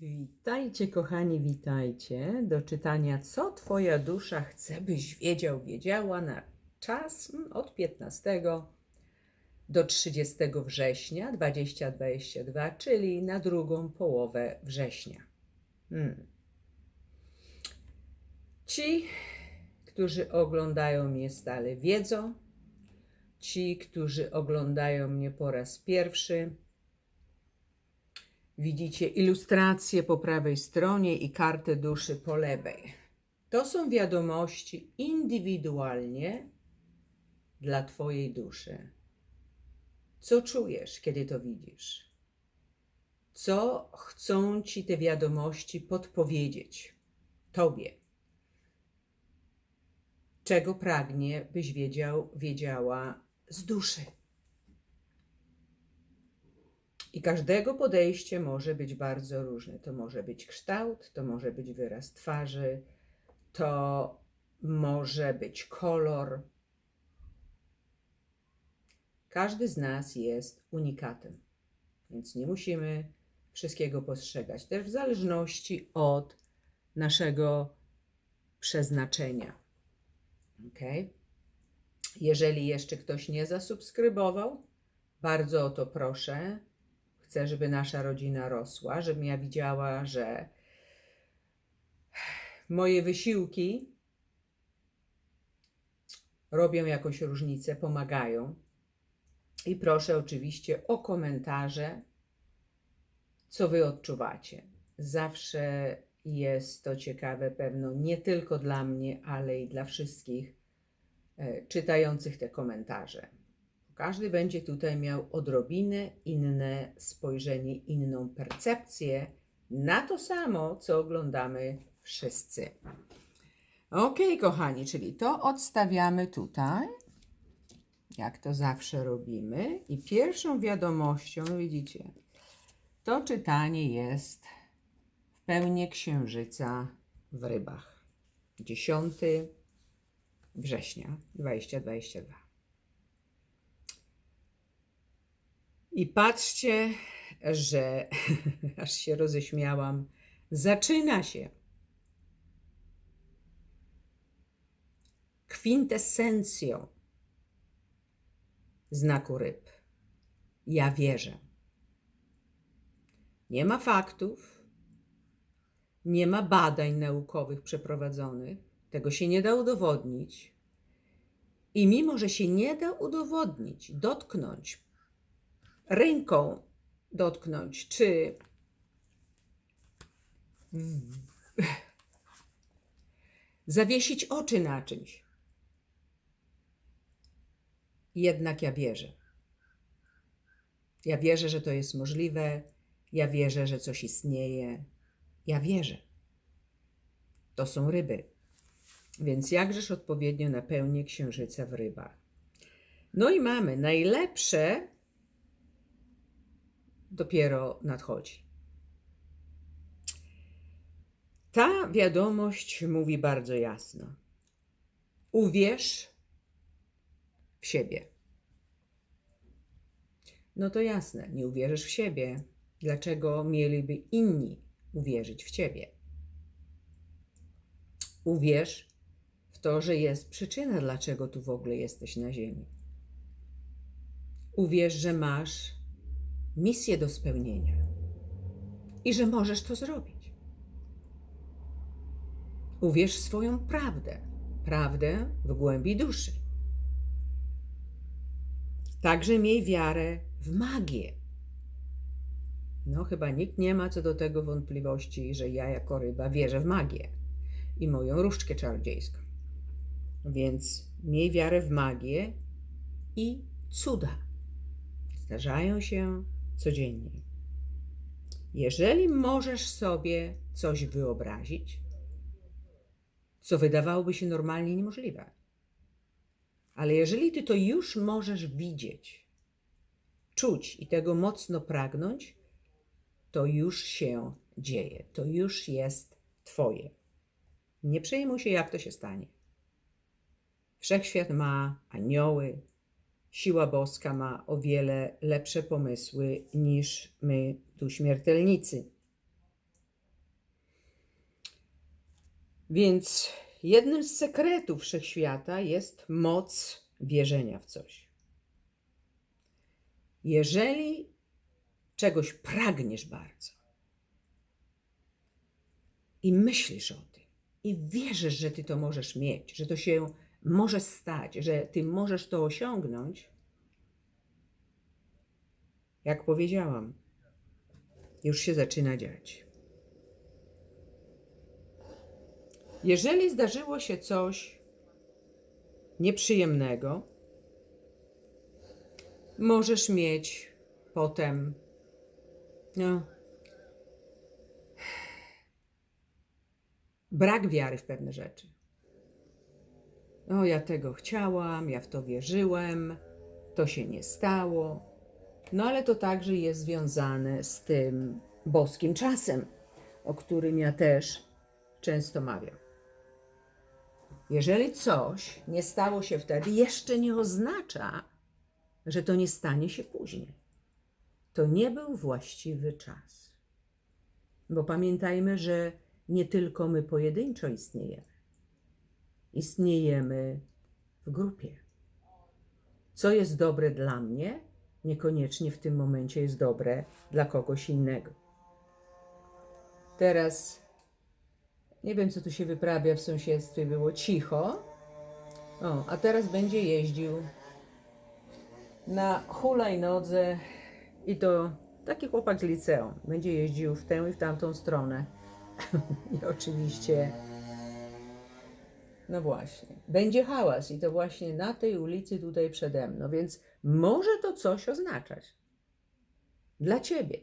Witajcie, kochani, witajcie do czytania Co Twoja dusza chce, byś wiedział, wiedziała na czas mm, od 15 do 30 września 2022, czyli na drugą połowę września. Hmm. Ci, którzy oglądają mnie stale, wiedzą. Ci, którzy oglądają mnie po raz pierwszy, Widzicie ilustrację po prawej stronie i kartę duszy po lewej. To są wiadomości indywidualnie dla Twojej duszy. Co czujesz, kiedy to widzisz? Co chcą Ci te wiadomości podpowiedzieć Tobie? Czego pragnie, byś wiedział, wiedziała z duszy? I każdego podejście może być bardzo różne. To może być kształt, to może być wyraz twarzy, to może być kolor. Każdy z nas jest unikatem, więc nie musimy wszystkiego postrzegać, też w zależności od naszego przeznaczenia. Ok? Jeżeli jeszcze ktoś nie zasubskrybował, bardzo o to proszę Chcę, żeby nasza rodzina rosła, żebym ja widziała, że moje wysiłki robią jakąś różnicę, pomagają. I proszę oczywiście o komentarze, co wy odczuwacie. Zawsze jest to ciekawe, pewno nie tylko dla mnie, ale i dla wszystkich e, czytających te komentarze. Każdy będzie tutaj miał odrobinę inne spojrzenie, inną percepcję na to samo, co oglądamy wszyscy. Ok, kochani, czyli to odstawiamy tutaj, jak to zawsze robimy. I pierwszą wiadomością, widzicie, to czytanie jest w pełni księżyca w rybach. 10 września 2022. I patrzcie, że aż się roześmiałam. Zaczyna się. Kwintesencją znaku ryb. Ja wierzę. Nie ma faktów, nie ma badań naukowych przeprowadzonych, tego się nie da udowodnić. I mimo, że się nie da udowodnić, dotknąć, ręką dotknąć, czy zawiesić oczy na czymś. Jednak ja wierzę. Ja wierzę, że to jest możliwe. Ja wierzę, że coś istnieje. Ja wierzę. To są ryby. Więc jakżeż odpowiednio napełnię księżyca w rybach. No i mamy najlepsze dopiero nadchodzi. Ta wiadomość mówi bardzo jasno. Uwierz w siebie. No to jasne, nie uwierzysz w siebie. Dlaczego mieliby inni uwierzyć w ciebie? Uwierz w to, że jest przyczyna, dlaczego tu w ogóle jesteś na Ziemi. Uwierz, że masz misję do spełnienia i że możesz to zrobić. Uwierz w swoją prawdę, prawdę w głębi duszy. Także miej wiarę w magię. No, chyba nikt nie ma co do tego wątpliwości, że ja jako ryba wierzę w magię i moją różdżkę czarodziejską. Więc miej wiarę w magię i cuda. Zdarzają się codziennie. Jeżeli możesz sobie coś wyobrazić, co wydawałoby się normalnie niemożliwe, ale jeżeli ty to już możesz widzieć, czuć i tego mocno pragnąć, to już się dzieje, to już jest Twoje. Nie przejmuj się, jak to się stanie. Wszechświat ma anioły, siła boska ma o wiele lepsze pomysły niż my, tu śmiertelnicy. Więc jednym z sekretów wszechświata jest moc wierzenia w coś. Jeżeli czegoś pragniesz bardzo i myślisz o tym, i wierzysz, że ty to możesz mieć, że to się może stać, że ty możesz to osiągnąć, jak powiedziałam, już się zaczyna dziać. Jeżeli zdarzyło się coś nieprzyjemnego, możesz mieć potem, no, brak wiary w pewne rzeczy. O, ja tego chciałam, ja w to wierzyłem, to się nie stało. No ale to także jest związane z tym boskim czasem, o którym ja też często mawiam. Jeżeli coś nie stało się wtedy, jeszcze nie oznacza, że to nie stanie się później. To nie był właściwy czas. Bo pamiętajmy, że nie tylko my pojedynczo istniejemy. Istniejemy w grupie. Co jest dobre dla mnie, niekoniecznie w tym momencie jest dobre dla kogoś innego. Teraz nie wiem, co tu się wyprawia w sąsiedztwie, było cicho. O, a teraz będzie jeździł na hulajnodze i to taki chłopak z liceum. Będzie jeździł w tę i w tamtą stronę. I oczywiście, no właśnie, będzie hałas i to właśnie na tej ulicy tutaj przede mną, więc może to coś oznaczać dla ciebie.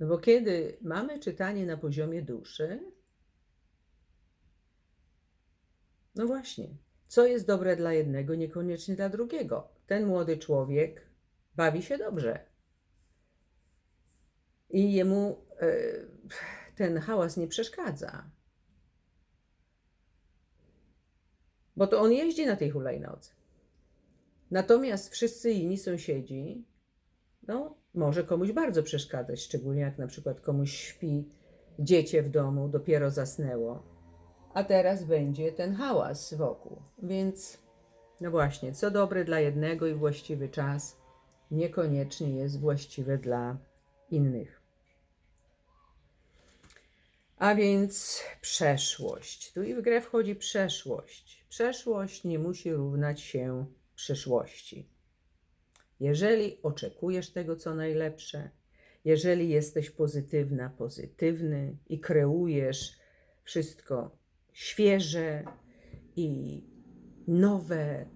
No bo kiedy mamy czytanie na poziomie duszy, no właśnie, co jest dobre dla jednego, niekoniecznie dla drugiego. Ten młody człowiek bawi się dobrze. I jemu e, ten hałas nie przeszkadza. Bo to on jeździ na tej hulajnodze. Natomiast wszyscy inni sąsiedzi, no, może komuś bardzo przeszkadzać, szczególnie jak na przykład komuś śpi dziecię w domu, dopiero zasnęło, a teraz będzie ten hałas wokół. Więc, no właśnie, co dobre dla jednego i właściwy czas, niekoniecznie jest właściwe dla innych. A więc przeszłość. Tu i w grę wchodzi przeszłość. Przeszłość nie musi równać się przyszłości. Jeżeli oczekujesz tego, co najlepsze, jeżeli jesteś pozytywna, pozytywny i kreujesz wszystko świeże i nowe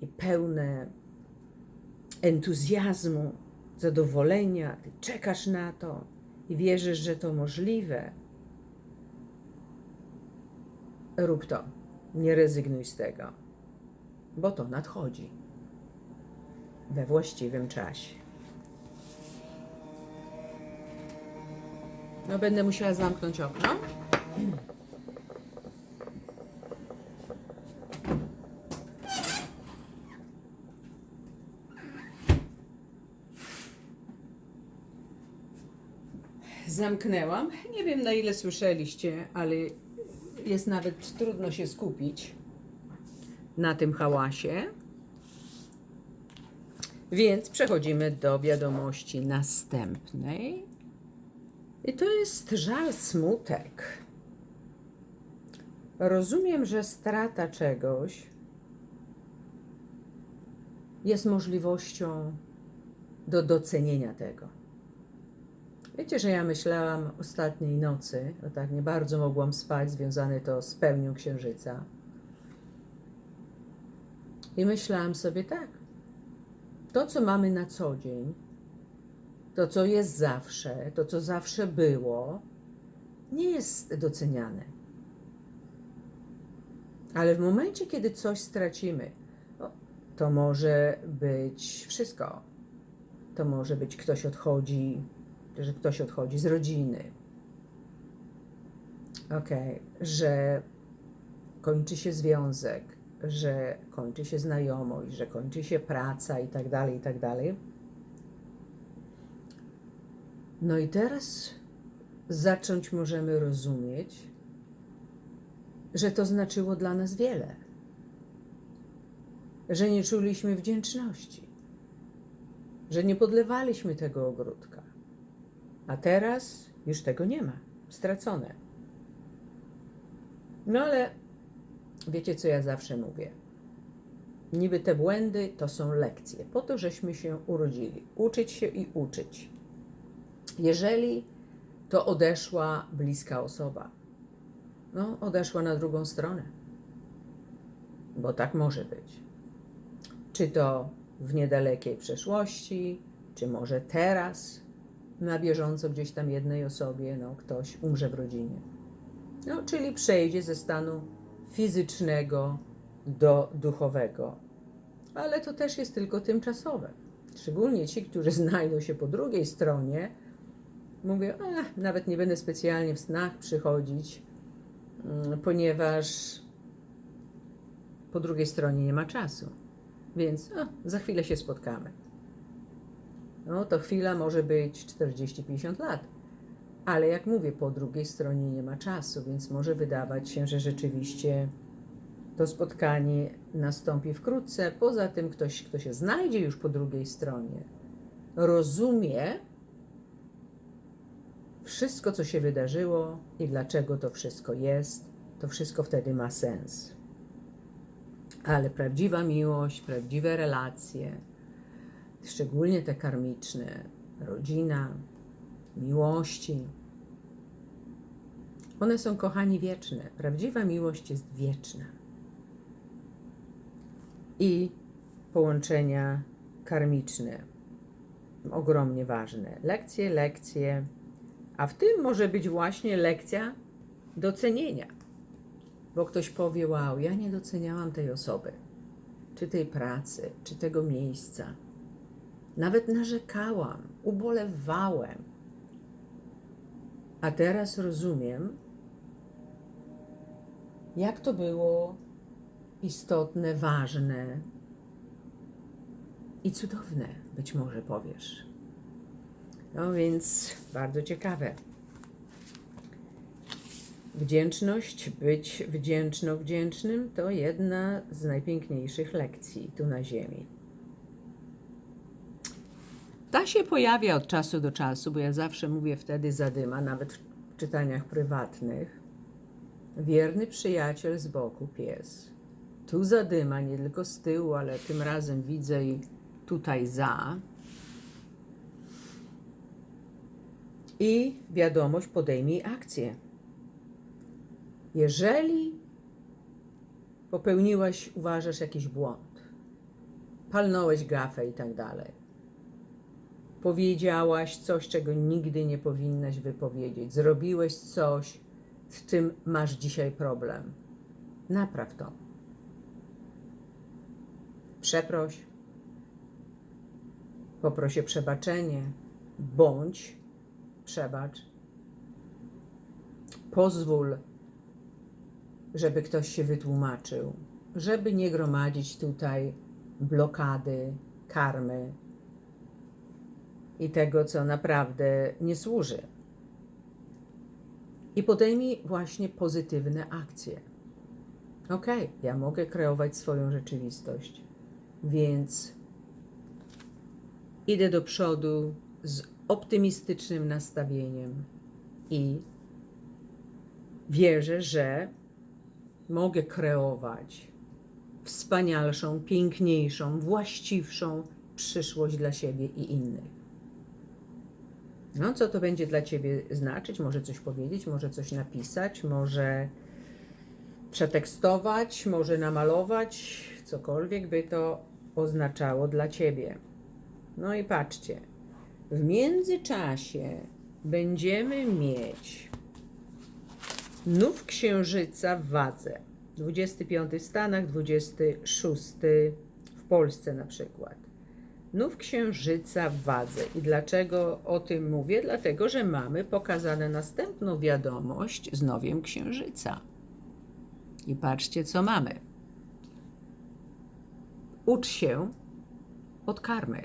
i pełne entuzjazmu, zadowolenia, ty czekasz na to i wierzysz, że to możliwe, rób to. Nie rezygnuj z tego, bo to nadchodzi we właściwym czasie. No, będę musiała zamknąć okno. Zamknęłam. Nie wiem na ile słyszeliście, ale jest nawet trudno się skupić na tym hałasie. Więc przechodzimy do wiadomości następnej. I to jest żal, smutek. Rozumiem, że strata czegoś jest możliwością do docenienia tego. Wiecie, że ja myślałam ostatniej nocy, bo tak nie bardzo mogłam spać, związane to z pełnią księżyca. I myślałam sobie tak, to co mamy na co dzień, to co jest zawsze, to co zawsze było, nie jest doceniane. Ale w momencie, kiedy coś stracimy, no, to może być wszystko. To może być ktoś odchodzi, że ktoś odchodzi z rodziny. Ok, że kończy się związek, że kończy się znajomość, że kończy się praca i tak dalej, i tak dalej. No i teraz zacząć możemy rozumieć, że to znaczyło dla nas wiele, że nie czuliśmy wdzięczności, że nie podlewaliśmy tego ogródka. A teraz już tego nie ma, stracone. No ale wiecie, co ja zawsze mówię? Niby te błędy to są lekcje, po to, żeśmy się urodzili. Uczyć się i uczyć. Jeżeli to odeszła bliska osoba, no, odeszła na drugą stronę, bo tak może być. Czy to w niedalekiej przeszłości, czy może teraz, na bieżąco gdzieś tam jednej osobie, no, ktoś umrze w rodzinie. No, czyli przejdzie ze stanu fizycznego do duchowego. Ale to też jest tylko tymczasowe. Szczególnie ci, którzy znajdą się po drugiej stronie, mówię, a, nawet nie będę specjalnie w snach przychodzić, mm, ponieważ po drugiej stronie nie ma czasu. Więc za chwilę się spotkamy. No to chwila może być 40-50 lat. Ale jak mówię, po drugiej stronie nie ma czasu, więc może wydawać się, że rzeczywiście to spotkanie nastąpi wkrótce. Poza tym, ktoś, kto się znajdzie już po drugiej stronie, rozumie wszystko, co się wydarzyło i dlaczego to wszystko jest. To wszystko wtedy ma sens. Ale prawdziwa miłość, prawdziwe relacje, szczególnie te karmiczne, rodzina, miłości, one są, kochani, wieczne. Prawdziwa miłość jest wieczna. I połączenia karmiczne, ogromnie ważne. Lekcje, lekcje, a w tym może być właśnie lekcja docenienia. Bo ktoś powie: Wow, ja nie doceniałam tej osoby, czy tej pracy, czy tego miejsca. Nawet narzekałam, ubolewałem. A teraz rozumiem, jak to było istotne, ważne i cudowne, być może powiesz. No więc bardzo ciekawe. Wdzięczność, być wdzięczno wdzięcznym to jedna z najpiękniejszych lekcji tu na Ziemi. Ta się pojawia od czasu do czasu, bo ja zawsze mówię wtedy zadyma, nawet w czytaniach prywatnych. Wierny przyjaciel z boku pies. Tu zadyma, nie tylko z tyłu, ale tym razem widzę i tutaj za. I wiadomość, podejmij akcję. Jeżeli popełniłaś, uważasz jakiś błąd, palnąłeś gafę i tak dalej, powiedziałaś coś, czego nigdy nie powinnaś wypowiedzieć, zrobiłeś coś, z czym masz dzisiaj problem, napraw to. Przeproś, poproś o przebaczenie, bądź. Przebacz. Pozwól, żeby ktoś się wytłumaczył, żeby nie gromadzić tutaj blokady, karmy i tego, co naprawdę nie służy. I podejmij właśnie pozytywne akcje. Ok, ja mogę kreować swoją rzeczywistość, więc idę do przodu z optymistycznym nastawieniem i wierzę, że mogę kreować wspanialszą, piękniejszą, właściwszą przyszłość dla siebie i innych. No, co to będzie dla Ciebie znaczyć? Może coś powiedzieć, może coś napisać, może przetekstować, może namalować, cokolwiek by to oznaczało dla Ciebie. No i patrzcie, w międzyczasie będziemy mieć nów księżyca w wadze. 25 w Stanach, 26 w Polsce na przykład. Nów księżyca w wadze. I dlaczego o tym mówię? Dlatego, że mamy pokazane następną wiadomość z nowiem księżyca. I patrzcie, co mamy. Ucz się od karmy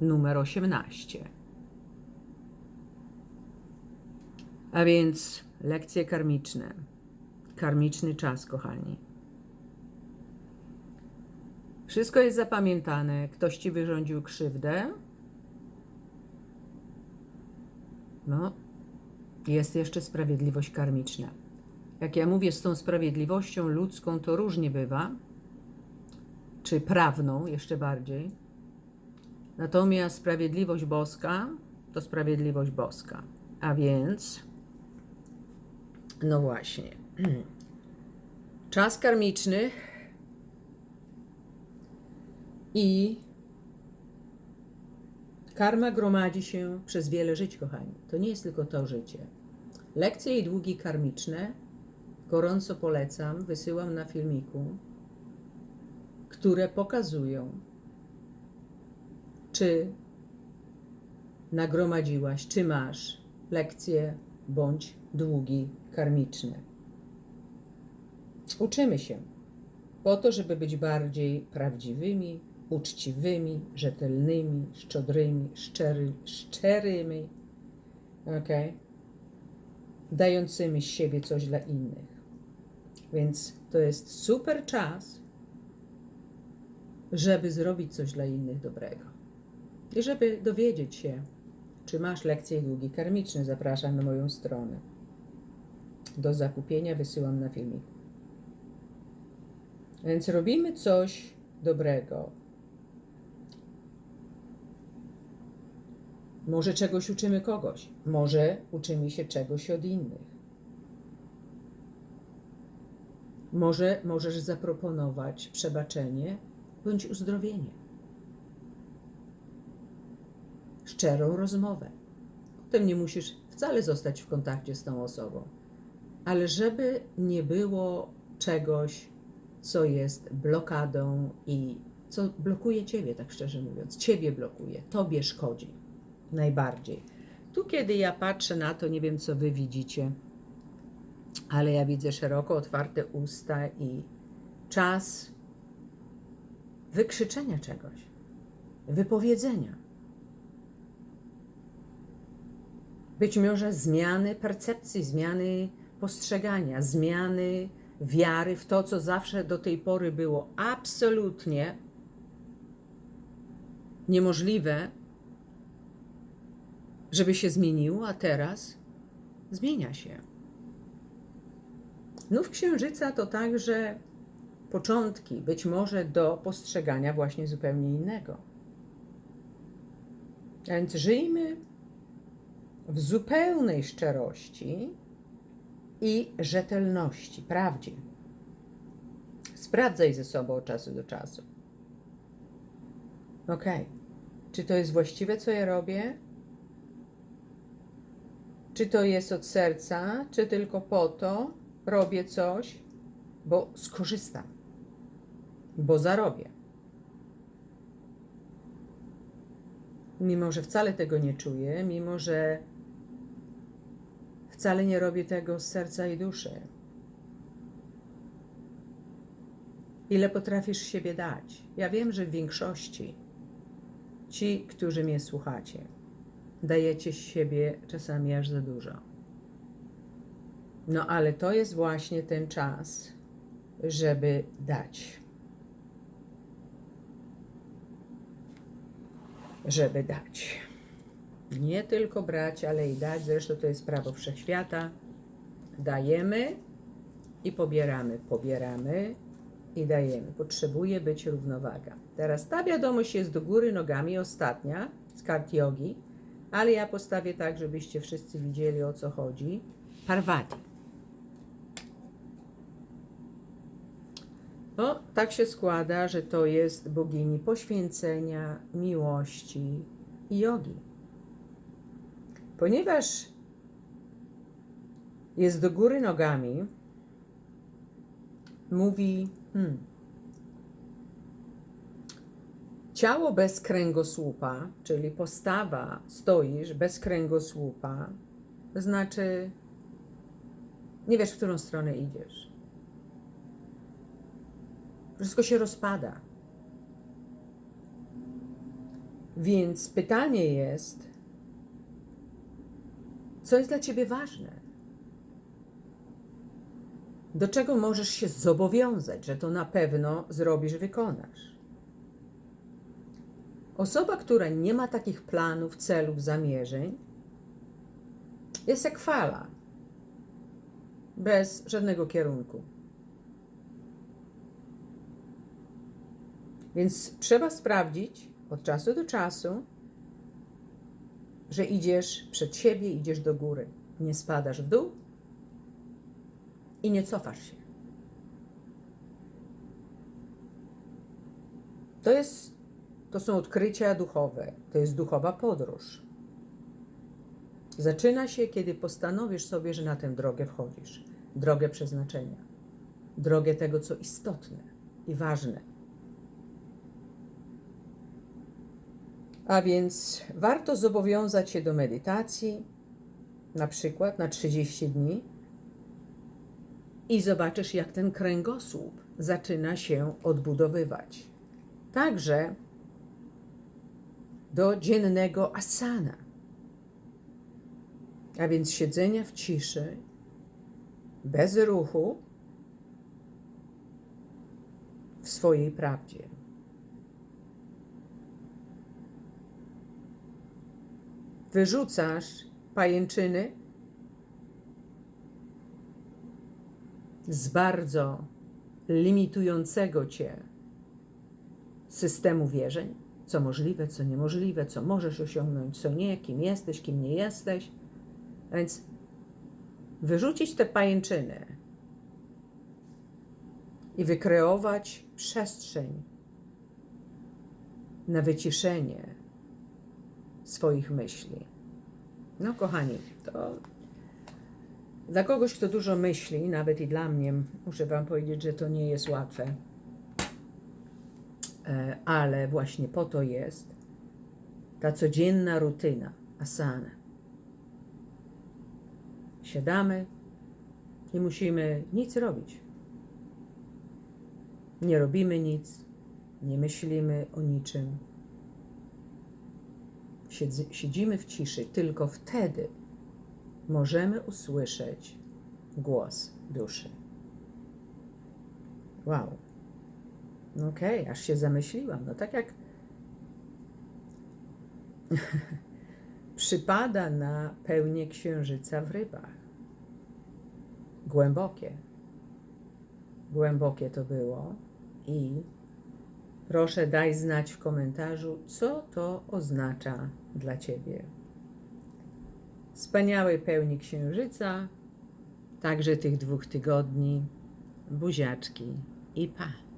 numer 18. A więc lekcje karmiczne, karmiczny czas, kochani. Wszystko jest zapamiętane. Ktoś ci wyrządził krzywdę. No, jest jeszcze sprawiedliwość karmiczna. Jak ja mówię, z tą sprawiedliwością ludzką to różnie bywa, czy prawną jeszcze bardziej. Natomiast sprawiedliwość boska to sprawiedliwość boska. A więc, no właśnie, czas karmiczny i karma gromadzi się przez wiele żyć, kochani. To nie jest tylko to życie. Lekcje i długi karmiczne gorąco polecam, wysyłam na filmiku, które pokazują, czy nagromadziłaś, czy masz lekcje bądź długi karmiczne. Uczymy się po to, żeby być bardziej prawdziwymi, uczciwymi, rzetelnymi, szczodrymi, szczery, szczerymi, ok? Dającymi z siebie coś dla innych. Więc to jest super czas, żeby zrobić coś dla innych dobrego. I żeby dowiedzieć się, czy masz lekcje długi karmiczne, zapraszam na moją stronę. Do zakupienia wysyłam na filmiku. Więc robimy coś dobrego. Może czegoś uczymy kogoś, może uczymy się czegoś od innych. Może możesz zaproponować przebaczenie bądź uzdrowienie. Szczerą rozmowę. Potem nie musisz wcale zostać w kontakcie z tą osobą, ale żeby nie było czegoś, co jest blokadą i co blokuje ciebie, tak szczerze mówiąc. Ciebie blokuje, tobie szkodzi najbardziej. Tu, kiedy ja patrzę na to, nie wiem, co wy widzicie, ale ja widzę szeroko otwarte usta i czas wykrzyczenia czegoś, wypowiedzenia. Być może zmiany percepcji, zmiany postrzegania, zmiany wiary w to, co zawsze do tej pory było absolutnie niemożliwe, żeby się zmieniło, a teraz zmienia się. Nów księżyca to także początki, być może do postrzegania właśnie zupełnie innego. A więc żyjmy w zupełnej szczerości i rzetelności, prawdzie. Sprawdzaj ze sobą od czasu do czasu. Ok, czy to jest właściwe, co ja robię? Czy to jest od serca, czy tylko po to robię coś, bo skorzystam, bo zarobię? Mimo, że wcale tego nie czuję, mimo, że wcale nie robię tego z serca i duszy. Ile potrafisz siebie dać? Ja wiem, że w większości ci, którzy mnie słuchacie, dajecie siebie czasami aż za dużo. No ale to jest właśnie ten czas, żeby dać. Żeby dać. Nie tylko brać, ale i dać. Zresztą to jest prawo wszechświata. Dajemy i pobieramy. Pobieramy i dajemy. Potrzebuje być równowaga. Teraz ta wiadomość jest do góry nogami, ostatnia z kart jogi ale ja postawię tak, żebyście wszyscy widzieli o co chodzi. Parvati. No, tak się składa, że to jest bogini poświęcenia, miłości i jogi. Ponieważ jest do góry nogami, mówi, hmm, Ciało bez kręgosłupa, czyli postawa, stoisz bez kręgosłupa, znaczy nie wiesz, w którą stronę idziesz. Wszystko się rozpada. Więc pytanie jest, co jest dla ciebie ważne? do czego możesz się zobowiązać, że to na pewno zrobisz, wykonasz. Osoba, która nie ma takich planów, celów, zamierzeń, jest jak fala, bez żadnego kierunku. Więc trzeba sprawdzić od czasu do czasu, że idziesz przed siebie, idziesz do góry. Nie spadasz w dół i nie cofasz się. To, jest, to są odkrycia duchowe, to jest duchowa podróż. Zaczyna się, kiedy postanowisz sobie, że na tę drogę wchodzisz. Drogę przeznaczenia. Drogę tego, co istotne i ważne. A więc warto zobowiązać się do medytacji, na przykład na 30 dni, i zobaczysz, jak ten kręgosłup zaczyna się odbudowywać. Także do dziennego asana, a więc siedzenia w ciszy, bez ruchu, w swojej prawdzie. Wyrzucasz pajęczyny z bardzo limitującego cię systemu wierzeń, co możliwe, co niemożliwe, co możesz osiągnąć, co nie, kim jesteś, kim nie jesteś. A więc wyrzucić te pajęczyny i wykreować przestrzeń na wyciszenie swoich myśli. No, kochani, to dla kogoś, kto dużo myśli, nawet i dla mnie, muszę Wam powiedzieć, że to nie jest łatwe. E, ale właśnie po to jest ta codzienna rutyna asana. Siadamy i musimy nic robić. Nie robimy nic, nie myślimy o niczym. Siedzimy w ciszy, tylko wtedy możemy usłyszeć głos duszy. Wow. Okej, okay, aż się zamyśliłam. No tak jak przypada na pełnię księżyca w rybach. Głębokie. Głębokie to było i proszę daj znać w komentarzu, co to oznacza dla Ciebie. Wspaniałej pełni księżyca, także tych dwóch tygodni, buziaczki i pa.